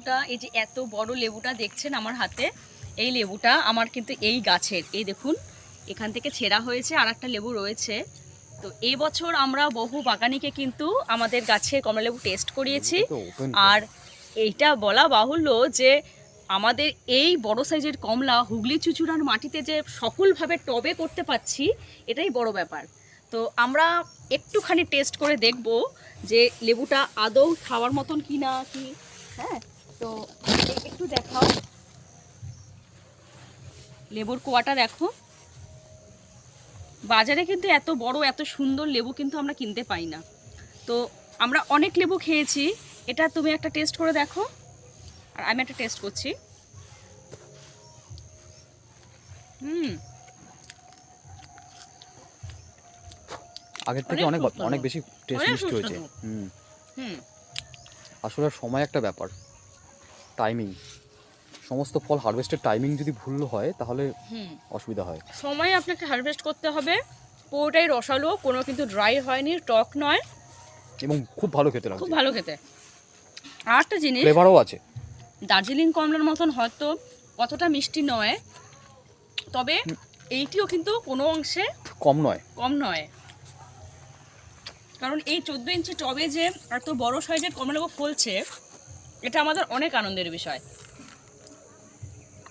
লেবুটা এই যে এত বড় লেবুটা দেখছেন আমার হাতে এই লেবুটা আমার কিন্তু এই গাছের। এই দেখুন এখান থেকে ছেঁড়া হয়েছে আর একটা লেবু রয়েছে। তো এই বছর আমরা বহু বাগানিকে কিন্তু আমাদের গাছে কমলা লেবু টেস্ট করিয়েছি। আর এইটা বলা বাহুল্য যে আমাদের এই বড় সাইজের কমলা হুগলি চুচুড়ার মাটিতে যে সফলভাবে টবে করতে পারছি এটাই বড় ব্যাপার। তো আমরা একটুখানি টেস্ট করে দেখব যে লেবুটা আদৌ খাওয়ার মতন কি না কি? হ্যাঁ? তো একটু দেখাও। লেবুর কোয়াটা দেখো। বাজারে কিন্তু এত বড় এত সুন্দর লেবু কিন্তু আমরা কিনতে পাই না। তো আমরা অনেক লেবু খেয়েছি। এটা তুমি একটা টেস্ট করে দেখো। আর আমি একটা টেস্ট করছি। হুম। আগের থেকে অনেক অনেক বেশি টেস্ট মিষ্টি হয়েছে। হুম। হুম। আসলে সময় একটা ব্যাপার। টাইমিং সমস্ত ফল হারভেস্টের টাইমিং যদি ভুল হয় তাহলে অসুবিধা হয়। সময় আপনাকে হারভেস্ট করতে হবে। পুরোটাই রসালো কোনো কিন্তু ড্রাই হয়নি টক নয়। এবং খুব ভালো খেতে খুব ভালো খেতে। আর একটা জিনিস ফ্লেভারও আছে। দার্জিলিং কমলার মতন হয়তো অতটা মিষ্টি নয়। তবে এইটিও কিন্তু কোনো অংশে কম নয়। কম নয়। কারণ এই চোদ্দ ইঞ্চি টবে যে এত বড় সাইজের কমলালেবু ফলছে এটা আমাদের অনেক আনন্দের বিষয়।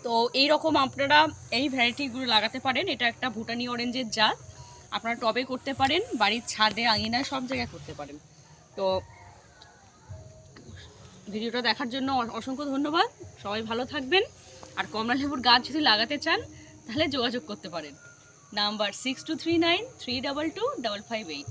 তো এই রকম আপনারা এই ভ্যারাইটিগুলো লাগাতে পারেন। এটা একটা ভুটানি অরেঞ্জের জাত আপনারা টবে করতে পারেন, বাড়ির ছাদে, আঙিনায় সব জায়গায় করতে পারেন। তো ভিডিওটা দেখার জন্য অসংখ্য ধন্যবাদ। সবাই ভালো থাকবেন। আর কমলা লেবুর গাছ যদি লাগাতে চান, তাহলে যোগাযোগ করতে পারেন। Number six two three nine three double two double five eight